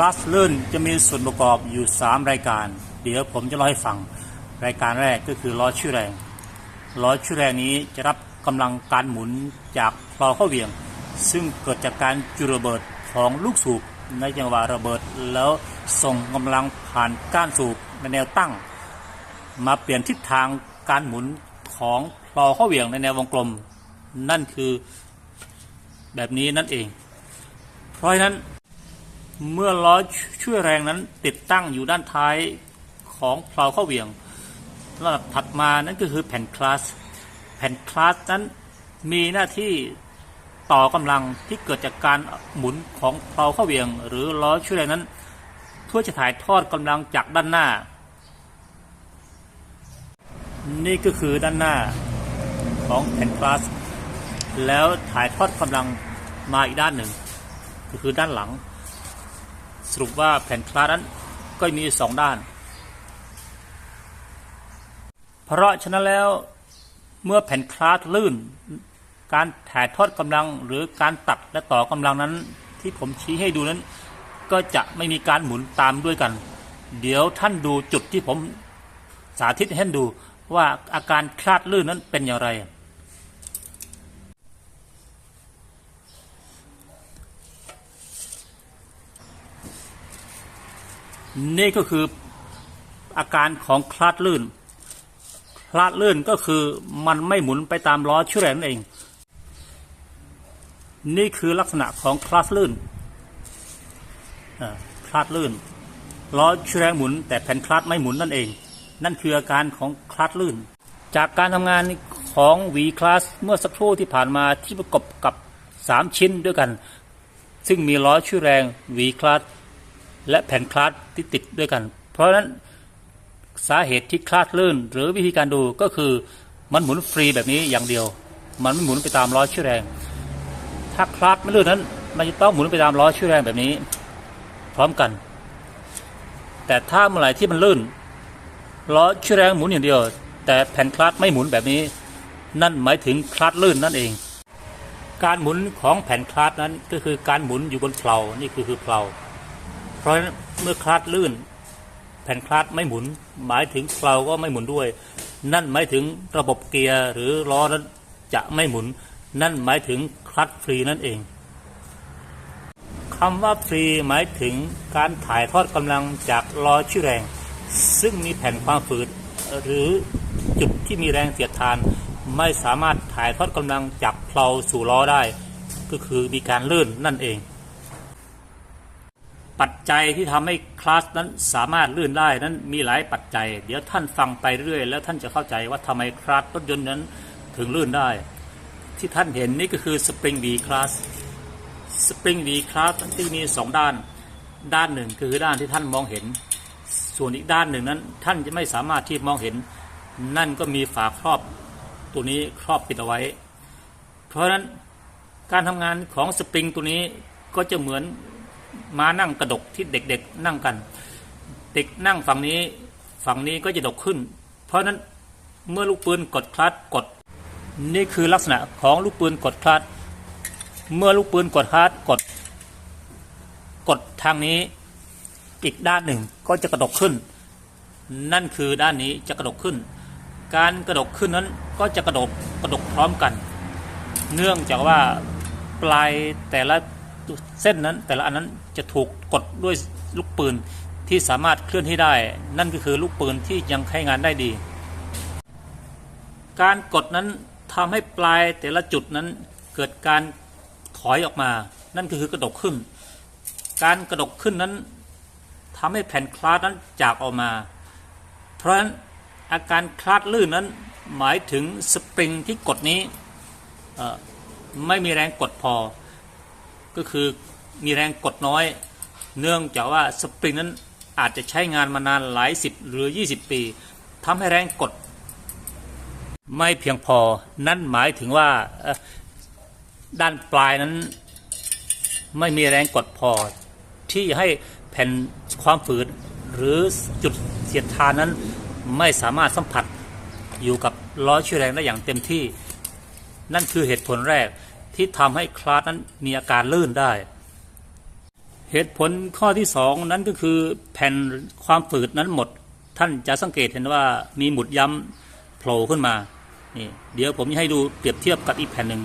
พลัสลื่นจะมีส่วนประกอบอยู่ 3 รายการ เดี๋ยวผมจะเล่าให้ฟัง รายการแรกก็คือล้อชื่อแรง ล้อชื่อแรงนี้จะรับกำลังการหมุนจากเพลาเข้าเหวี่ยง ซึ่งเกิดจากการจุดระเบิดของลูกสูบในจังหวะระเบิดแล้วส่งกำลังผ่านก้านสูบในแนวตั้ง มาเปลี่ยนทิศทางการหมุนของเพลาเข้าเหวี่ยงในแนววงกลม นั่นคือแบบนี้นั่นเอง เพราะฉะนั้น เมื่อล้อช่วยแรงนั้นติดตั้งอยู่ด้านท้ายของเพลาข้าเหวี่ยงระดับถัดมานั่นก็คือแผ่นคลาส แผ่นคลาสนั้นมีหน้าที่ต่อกำลังที่เกิดจากการหมุนของเพลาข้าเหวี่ยง หรือล้อช่วยแรงนั้น เพื่อจะถ่ายทอดกำลังจากด้านหน้า นี่ก็คือด้านหน้าของแผ่นคลาส แล้วถ่ายทอดกำลังมาอีกด้านหนึ่ง ก็คือด้านหลัง รุปว่าแผ่นคลาสนั้นก็มีสองด้าน เพราะฉะนั้นแล้วเมื่อแผ่นคลาสลื่น การถ่ายทอดกำลังหรือการตัดและต่อกำลังนั้น ที่ผมชี้ให้ดูนั้น ก็จะไม่มีการหมุนตามด้วยกัน เดี๋ยวท่านดูจุดที่ผมสาธิตให้ท่านดูว่าอาการคลาดลื่นนั้นเป็นอย่างไร นี่ก็คืออาการของคลาดลื่น คลาดลื่นก็คือมันไม่หมุนไปตามล้อช่วแรงนั่นเอง นี่คือลักษณะของคลาดลื่นคลาดลื่น ล้อช่วแรงหมุน แต่แผ่นคลาดไม่หมุนนั่นเอง นั่นคืออาการของคลาดลื่น จากการทำงานของ V Class เมื่อสักครู่ที่ผ่านมาที่ประกอบกับ 3 ชิ้นด้วยกัน ซึ่งมีล้อช่วแรง V Class และแผ่นคลาสที่ติดด้วยกัน เพราะฉะนั้นสาเหตุที่คลาดลื่น หรือวิธีการดูก็คือมันหมุนฟรีแบบนี้อย่างเดียว มันไม่หมุนไปตามล้อช่วยแรง ถ้าคลาดไม่ลื่นนั้น มันจะต้องหมุนไปตามล้อช่วยแรงแบบนี้ พร้อมกัน แต่ถ้าเมื่อไหร่ที่มันลื่นล้อช่วยแรงหมุนอย่างเดียว แต่แผ่นคลาดไม่หมุนแบบนี้ นั่นหมายถึงคลาดลื่นนั่นเอง การหมุนของแผ่นคลาดนั้นก็คือการหมุนอยู่บนเพลานี่คือคือเพลา ราะเมื่อคลาดลื่น แผ่นคลาดไม่หมุน หมายถึงเพลาก็ไม่หมุนด้วย นั่นหมายถึงระบบเกียร์หรือล้อนั้นจะไม่หมุน นั่นหมายถึงคลัดฟรีนั่นเองคำว่าฟรีหมายถึงการถ่ายทอดกำลังจากล้อชื่อแรง ซึ่งมีแผ่นความฝืดหรือจุดที่มีแรงเสียดทาน ไม่สามารถถ่ายทอดกำลังจากเพลาสู่ล้อได้ ก็คือมีการลื่นนั่นเอง ปัจจัยที่ทำให้คลาสนั้นสามารถลื่นได้นั้นมีหลายปัจจัย เดี๋ยวท่านฟังไปเรื่อย แล้วท่านจะเข้าใจว่าทำไมคลาสรถยนต์นั้นถึงลื่นได้ ที่ท่านเห็นนี่ก็คือสปริงวีคลาสสปริงวีคลาสที่มีสองด้าน ด้านหนึ่งคือด้านที่ท่านมองเห็น ส่วนอีกด้านหนึ่งนั้น ท่านจะไม่สามารถที่มองเห็น นั่นก็มีฝาครอบตัวนี้ครอบปิดเอาไว้ เพราะฉะนั้นการทำงานของสปริงตัวนี้ก็จะเหมือน มานั่งกระดกที่เด็กๆนั่งกัน เด็กนั่งฝั่งนี้ฝั่งนี้ก็จะดกขึ้น เพราะนั้นเมื่อลูกปืนกดคลัตกด นี่คือลักษณะของลูกปืนกดคลัตเมื่อลูกปืนกดคลัตกด กดทางนี้อีกด้านหนึ่งก็จะกระดกขึ้น นั่นคือด้านนี้จะกระดกขึ้น การกระดกขึ้นนั้นก็จะกระดกกระดกพร้อมกัน เนื่องจากว่าปลายแต่ละ เส้นนั้น แต่ละอันนั้นจะถูกกดด้วยลูกปืนที่สามารถเคลื่อนที่ได้ นั่นก็คือลูกปืนที่ยังใช้งานได้ดี การกดนั้นทำให้ปลายแต่ละจุดนั้นเกิดการถอยออกมา นั่นก็คือกระดกขึ้น การกระดกขึ้นนั้นทำให้แผ่นคลาสนั้นจากออกมา เพราะฉะนั้นอาการคลาดลื่นนั้นหมายถึงสปริงที่กดนี้ไม่มีแรงกดพอ ก็คือมีแรงกดน้อย เนื่องจากว่าสปริงนั้นอาจจะใช้งานมานานหลายสิบหรือ 20 ปีทำให้แรงกด ไม่เพียงพอนั่นหมายถึงว่าด้านปลายนั้น ไม่มีแรงกดพอ ที่จะให้แผ่นความฝืดหรือจุดเสียดทานนั้นไม่สามารถสัมผัสอยู่กับล้อช่วยแรงได้อย่างเต็มที่ นั่นคือเหตุผลแรก ที่ทำให้คลาสนั้นมีอาการลื่นได้ เหตุผลข้อที่สองนั้นก็คือแผ่นความฝืดนั้นหมด ท่านจะสังเกตเห็นว่ามีหมุดย้ำโผล่ขึ้นมานี่เดี๋ยวผมจะให้ดูเปรียบเทียบกับอีกแผ่นหนึ่ง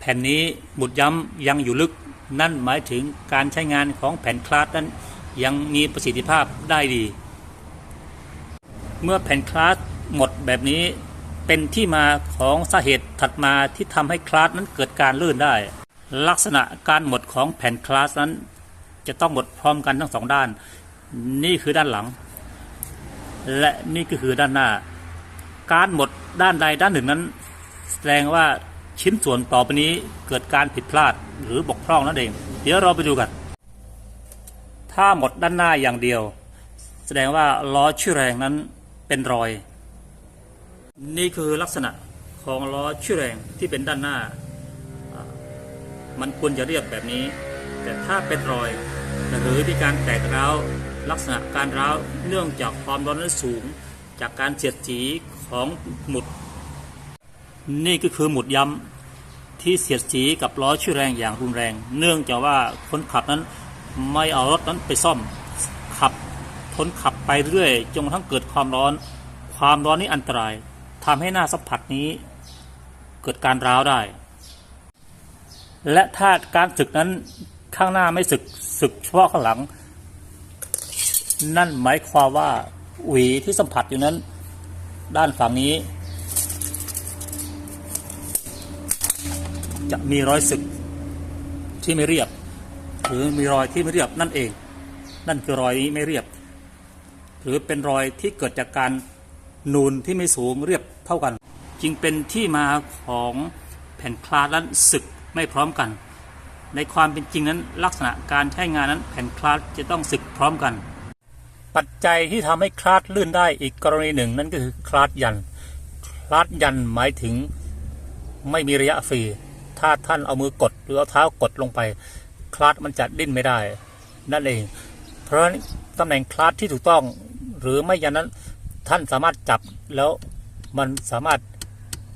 แผ่นนี้หมุดย้ำยังอยู่ลึกนั่นหมายถึงการใช้งานของแผ่นคลาสนั้นยังมีประสิทธิภาพได้ดี เมื่อแผ่นคลาสหมดแบบนี้ เป็นที่มาของสาเหตุถัดมาที่ทำให้คลาสนั้นเกิดการลื่นได้ ลักษณะการหมดของแผ่นคลาสนั้น จะต้องหมดพร้อมกันทั้งสองด้าน นี่คือด้านหลัง และนี่ก็คือด้านหน้า การหมดด้านใดด้านหนึ่งนั้น แสดงว่าชิ้นส่วนต่อไปนี้เกิดการผิดพลาดหรือบกพร่องนั่นเอง เดี๋ยวเราไปดูกัน ถ้าหมดด้านหน้าอย่างเดียว แสดงว่าล้อชื่อแรงนั้นเป็นรอย นี่คือลักษณะของล้อชื่อแรงที่เป็นด้านหน้า มันควรจะเรียบแบบนี้ แต่ถ้าเป็นรอยหรือมีการแตกร้าวลักษณะการร้าวเนื่องจากความร้อนนั้นสูง จากการเสียดสีของหมุด นี่ก็คือหมุดย้ำที่เสียดสีกับล้อชื่อแรงอย่างรุนแรง เนื่องจากว่าคนขับนั้นไม่เอารถนั้นไปซ่อมขับทนขับไปเรื่อยจนกระทั่งเกิดความร้อน ความร้อนนี้อันตราย ทำให้หน้าสัมผัสนี้ เกิดการร้าวได้ และถ้าการสึกนั้นข้างหน้าไม่สึกสึกเฉพาะข้างหลัง นั่นหมายความว่าหวีที่สัมผัสอยู่นั้น ด้านฝั่งนี้ จะมีรอยสึกที่ไม่เรียบ หรือมีรอยที่ไม่เรียบนั่นเอง นั่นคือรอยนี้ไม่เรียบ หรือเป็นรอยที่เกิดจากการนูนที่ไม่สูงเรียบ เท่ากัน จึงเป็นที่มาของแผ่นคลาสนั้นสึกไม่พร้อมกัน ในความเป็นจริงนั้นลักษณะการใช้งานนั้นแผ่นคลาสจะต้องสึกพร้อมกัน ปัจจัยที่ทำให้คลาสลื่นได้อีกกรณีหนึ่งนั่นก็คือคลาสยัน คลาสยันหมายถึงไม่มีระยะฟรี ถ้าท่านเอามือกดหรือเอาเท้ากดลงไป คลาสมันจะดิ้นไม่ได้ นั่นเอง เพราะนั้ตำแหน่งคลาสที่ถูกต้อง หรือไม่อย่างนั้นท่านสามารถจับแล้ว มันสามารถ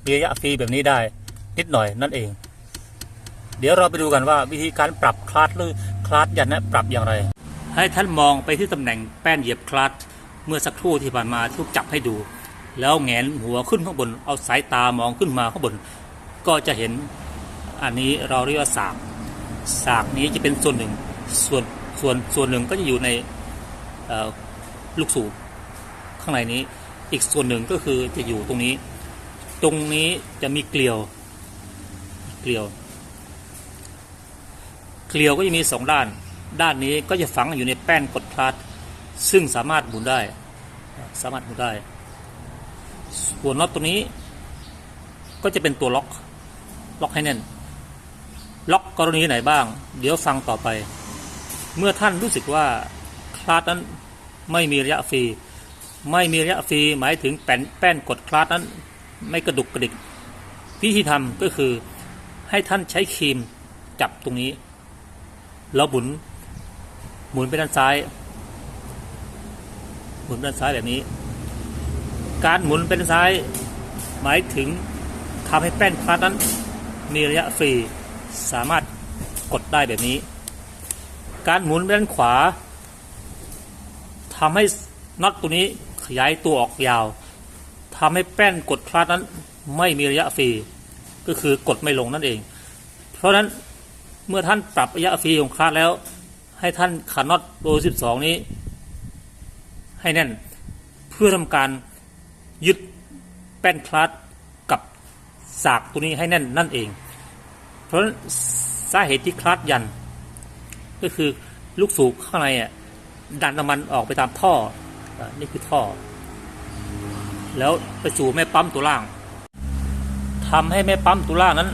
มีระยะฟรีแบบนี้ได้นิดหน่อยนั่นเอง เดี๋ยวเราไปดูกันว่าวิธีการปรับคลาสหรือคลาสยันนั้นปรับอย่างไร ให้ท่านมองไปที่ตำแหน่งแป้นเหยียบคลาสเมื่อสักครู่ที่ผ่านมาที่จับให้ดู แล้วแงนหัวขึ้นข้างบนเอาสายตามองขึ้นมาข้างบน ก็จะเห็นอันนี้เราเรียกว่าสากสากนี้จะเป็นส่วนหนึ่งส่วนส่วนส่วนหนึ่งก็จะอยู่ในลูกสูบข้างในนี้ อีกส่วนหนึ่งก็คือจะอยู่ตรงนี้ ตรงนี้จะมีเกลียว เกลียว เกลียวก็จะมีสองด้าน ด้านนี้ก็จะฝังอยู่ในแป้นกดคลัตช์ซึ่งสามารถหมุนได้ สามารถหมุนได้ส่วนน็อตตัวนี้ก็จะเป็นตัวล็อก ล็อกให้แน่น ล็อกกรณีไหนบ้าง เดี๋ยวฟังต่อไป เมื่อท่านรู้สึกว่าคลาสนั้นไม่มีระยะฟรี ไม่มีระยะฟรีหมายถึงแป้นแป้นกดคลาสนั้น ไม่กระดุกกระดิกวิธีทำก็คือให้ท่านใช้ครีมจับตรงนี้ แล้วหมุน หมุนไปด้านซ้าย หมุนไปด้านซ้ายแบบนี้ การหมุนไปด้านซ้าย หมายถึงทำให้แป้นคลาสนั้น มีระยะฟรีสามารถกดได้แบบนี้ การหมุนไปด้านขวาทำให้น็อตตัวนี้ ขยายตัวออกยาวทำให้แป้นกดคลาสนั้นไม่มีระยะฟรีก็คือกดไม่ลงนั่นเอง เพราะฉะนั้นเมื่อท่านปรับระยะฟรีของคลาสแล้ว ให้ท่านขันน็อตโบ12 นี้ ให้แน่นเพื่อทำการยึดแป้นคลาสกับสากตัวนี้ให้แน่นนั่นเอง เพราะสาเหตุที่คลาสยัน ก็คือลูกสูบข้างในอะดันน้ำมันออกไปตามท่อ นี่คือท่อ แล้วไปสู่แม่ปั๊มตัวล่างทำให้แม่ปั๊มตัวล่างนั้น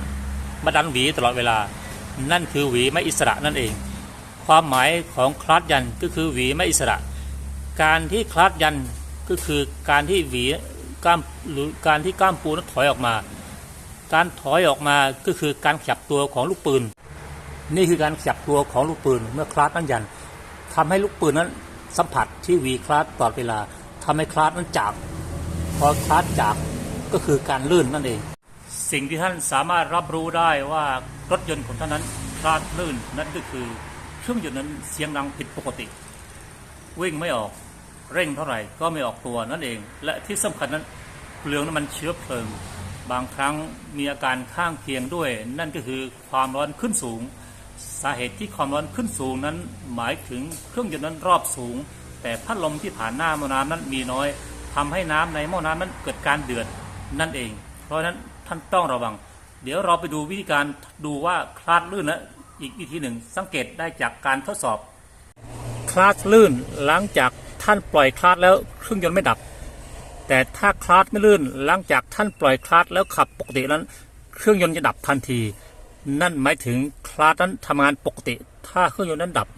มาดันหวีตลอดเวลา นั่นคือหวีไม่อิสระนั่นเอง ความหมายของคลาสยันก็คือหวีไม่อิสระ การที่คลาสยันก็คือการที่หวีก้ามหรือการที่ก้ามปูนั้นถอยออกมา การถอยออกมาก็คือการขยับตัวของลูกปืน นี่คือการขยับตัวของลูกปืนเมื่อคลาสนั้นยันทำให้ลูกปืนนั้น สัมผัสที่วีคลาสตลอดเวลาทำให้คลาสนั้นจากพอคลาสจากก็คือการลื่นนั่นเอง สิ่งที่ท่านสามารถรับรู้ได้ว่ารถยนต์ของท่านนั้นคลาดลื่นนั่นก็คือเครื่องยนต์นั้นเสียงดังผิดปกติ วิ่งไม่ออกเร่งเท่าไหร่ก็ไม่ออกตัวนั่นเอง และที่สำคัญนั้นเปลืองน้ำมันเชื้อเพลิง บางครั้งมีอาการข้างเคียงด้วย นั่นก็คือความร้อนขึ้นสูง สาเหตุที่ความร้อนขึ้นสูงนั้นหมายถึงเครื่องยนต์นั้นรอบสูง แต่พัดลมที่ผ่านหน้าหม้อน้ำนั้นมีน้อยทำให้น้ำในหม้อน้ำนั้นเกิดการเดือดนั่นเอง เพราะฉะนั้นท่านต้องระวัง เดี๋ยวเราไปดูวิธีการดูว่าคลาดลื่นนะอีกวิธีหนึ่งสังเกตได้จากการทดสอบ คลาสลื่นหลังจากท่านปล่อยคลาสแล้วเครื่องยนต์ไม่ดับ แต่ถ้าคลาสไม่ลื่นหลังจากท่านปล่อยคลาสแล้วขับปกตินั้น เครื่องยนต์จะดับทันที นั่นหมายถึงคลาสนั้นทำงานปกติ ถ้าเครื่องยนต์นั้นดับ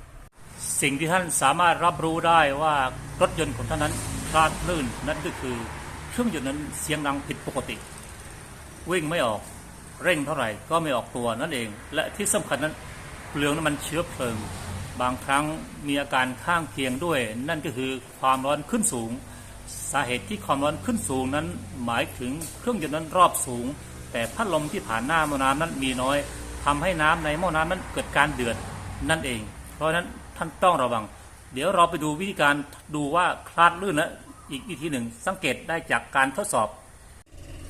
สิ่งที่ท่านสามารถรับรู้ได้ว่ารถยนต์ของท่านนั้นคลาดลื่นนั่นก็คือเครื่องยนต์นั้นเสียงดังผิดปกติ วิ่งไม่ออกเร่งเท่าไหร่ก็ไม่ออกตัวนั่นเอง และที่สำคัญนั้นเปลืองน้ำมันเชื้อเพลิง บางครั้งมีอาการข้างเคียงด้วย นั่นก็คือความร้อนขึ้นสูง สาเหตุที่ความร้อนขึ้นสูงนั้น หมายถึงเครื่องยนต์นั้นรอบสูง แต่พัดลมที่ผ่านหน้าหม้อน้ำนั้นมีน้อยทำให้น้ำในหม้อน้ำนั้นเกิดการเดือดนั่นเอง เพราะฉะนั้นท่านต้องระวัง เดี๋ยวเราไปดูวิธีการดูว่าคลาดลื่นนะอีกวิธีหนึ่งสังเกตได้จากการทดสอบ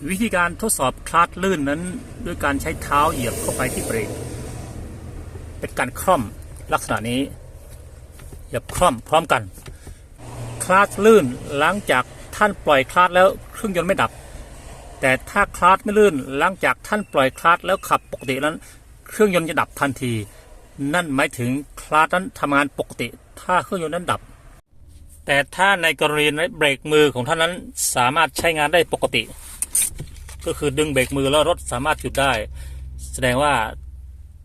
วิธีการทดสอบคลาดลื่นนั้น ด้วยการใช้เท้าเหยียบเข้าไปที่เบรกเป็นการคล่อมลักษณะนี้เหยียบคล่อมพร้อมกัน คลาดลื่นหลังจากท่านปล่อยคลาดแล้วเครื่องยนต์ไม่ดับ แต่ถ้าคลาดไม่ลื่นหลังจากท่านปล่อยคลาดแล้วขับปกตินั้น เครื่องยนต์จะดับทันที นั่นหมายถึงคลาดนั้นทำงานปกติ ถ้าเครื่องยนต์นั้นดับ แต่ถ้าในกรณีเบรกมือของท่านนั้นสามารถใช้งานได้ปกติ ก็คือดึงเบรกมือแล้วรถสามารถหยุดได้ แสดงว่า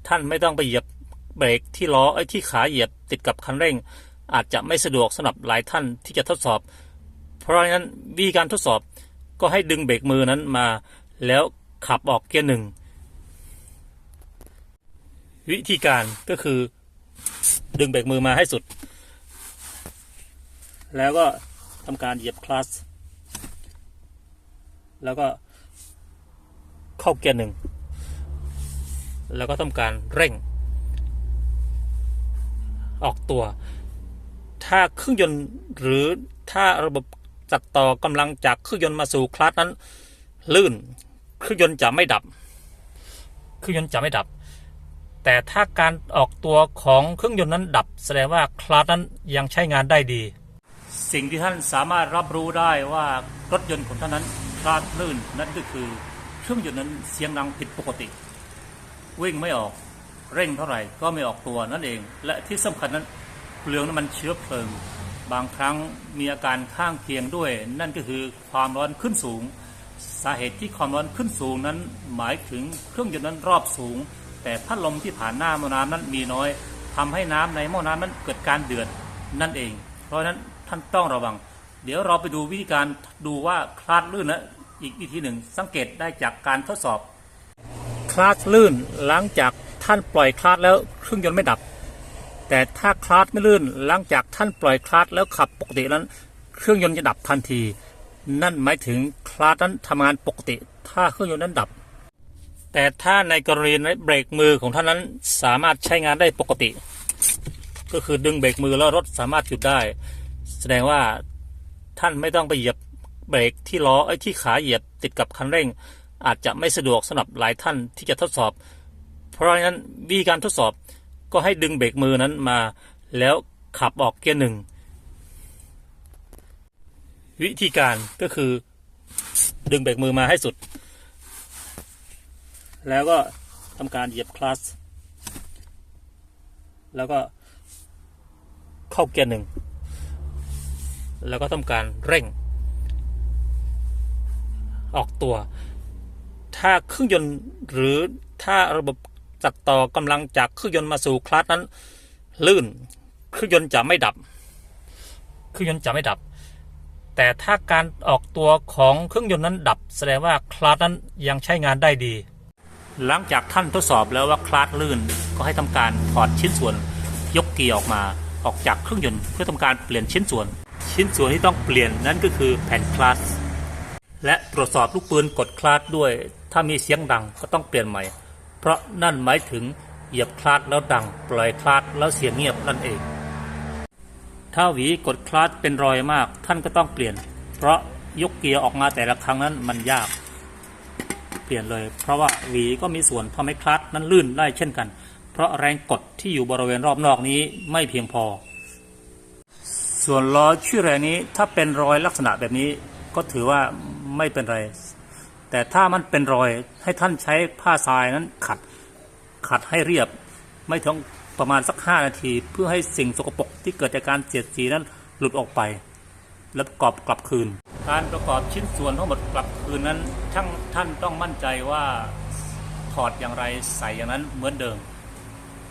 ท่านไม่ต้องไปเหยียบเบรกที่ล้อไอ้ที่ขาเหยียบติดกับคันเร่ง อาจจะไม่สะดวกสำหรับหลายท่านที่จะทดสอบ เพราะฉะนั้นวิธีการทดสอบ ก็ให้ดึงเบรกมือนั้นมา แล้วขับออกเกียร์หนึ่งวิธีการก็คือ ดึงเบรกมือมาให้สุด แล้วก็ทำการเหยียบคลัตช์แล้วก็เข้าเกียร์หนึ่งแล้วก็ทำการเร่ง ออกตัว ถ้าเครื่องยนต์หรือถ้าระบบ จัดต่อกำลังจากเครื่องยนต์มาสู่คลัตช์นั้น ลื่นเครื่องยนต์จะไม่ดับ เครื่องยนต์จะไม่ดับ แต่ถ้าการออกตัวของเครื่องยนต์นั้นดับ แสดงว่าคลัตช์นั้นยังใช้งานได้ดี สิ่งที่ท่านสามารถรับรู้ได้ว่ารถยนต์ของท่านนั้นคลาดลื่นนั่นก็คือเครื่องยนต์นั้นเสียงดังผิดปกติ วิ่งไม่ออกเร่งเท่าไหร่ก็ไม่ออกตัวนั่นเอง และที่สำคัญนั้นเปลืองน้ำมันเชื้อเพลิง บางครั้งมีอาการข้างเคียงด้วย นั่นก็คือความร้อนขึ้นสูง สาเหตุที่ความร้อนขึ้นสูงนั้นหมายถึงเครื่องยนต์นั้นรอบสูง แต่พัดลมที่ผ่านหน้าหม้อน้ำนั้นมีน้อยทำให้น้ำในหม้อน้ำนั้นเกิดการเดือดนั่นเอง เพราะฉะนั้นท่านต้องระวัง เดี๋ยวเราไปดูวิธีการดูว่าคลาดลื่นนะอีกวิธีหนึ่งสังเกตได้จากการทดสอบ คลาสลื่นหลังจากท่านปล่อยคลาสแล้วเครื่องยนต์ไม่ดับ แต่ถ้าคลาสไม่ลื่นหลังจากท่านปล่อยคลาสแล้วขับปกตินั้น เครื่องยนต์จะดับทันที นั่นหมายถึงคลาสนั้นทำงานปกติ ถ้าเครื่องยนต์นั้นดับ แต่ถ้าในกรณีเบรกมือของท่านนั้นสามารถใช้งานได้ปกติ ก็คือดึงเบรกมือแล้วรถสามารถหยุดได้ แสดงว่าท่านไม่ต้องไปเหยียบเบรกที่ล้อไอ้ที่ขาเหยียบติดกับคันเร่ง อาจจะไม่สะดวกสำหรับหลายท่านที่จะทดสอบ เพราะฉะนั้นวิธีการทดสอบ ก็ให้ดึงเบรกมือนั้นมา แล้วขับออกเกียร์หนึ่งวิธีการก็คือ ดึงเบรกมือมาให้สุด แล้วก็ทำการเหยียบคลัตช์แล้วก็เข้าเกียร์หนึ่งแล้วก็ทำการเร่ง ออกตัว ถ้าเครื่องยนต์หรือถ้าระบบ จัดต่อกำลังจากเครื่องยนต์มาสู่คลัตช์นั้น ลื่นเครื่องยนต์จะไม่ดับเครื่องยนต์จะไม่ดับ แต่ถ้าการออกตัวของเครื่องยนต์นั้นดับ แสดงว่าคลัตช์นั้นยังใช้งานได้ดี หลังจากท่านทดสอบแล้วว่าคลาสลื่นก็ให้ทำการถอดชิ้นส่วน ยกเกียร์ออกมาออกจากเครื่องยนต์เพื่อทำการเปลี่ยนชิ้นส่วน ชิ้นส่วนที่ต้องเปลี่ยนนั่นก็คือแผ่นคลาสและตรวจสอบลูกปืนกดคลาสด้วย ถ้ามีเสียงดังก็ต้องเปลี่ยนใหม่ เพราะนั่นหมายถึงเหยียบคลาดแล้วดัง ปล่อยคลาดแล้วเสียงเงียบนั่นเอง ถ้าหวีกดคลาดเป็นรอยมาก ท่านก็ต้องเปลี่ยน เพราะยกเกียร์ออกมาแต่ละครั้งนั้นมันยาก เปลี่ยนเลย เพราะว่าหวีก็มีส่วนทำให้คลาดนั้นลื่นได้เช่นกัน เพราะแรงกดที่อยู่บริเวณรอบนอกนี้ไม่เพียงพอ ส่วนล้อชื่อแรงนี้ถ้าเป็นรอยลักษณะแบบนี้ก็ถือว่าไม่เป็นไร แต่ถ้ามันเป็นรอยให้ท่านใช้ผ้าทรายนั้นขัดขัดให้เรียบ ไม่ถึงประมาณสักห้านาที เพื่อให้สิ่งสกปรกที่เกิดจากการเสียดสีนั้นหลุดออกไป แล้วประกอบกลับคืน การประกอบชิ้นส่วนทั้งหมดกลับคืนนั้นช่างท่านต้องมั่นใจว่าถอดอย่างไรใส่อย่างนั้นเหมือนเดิม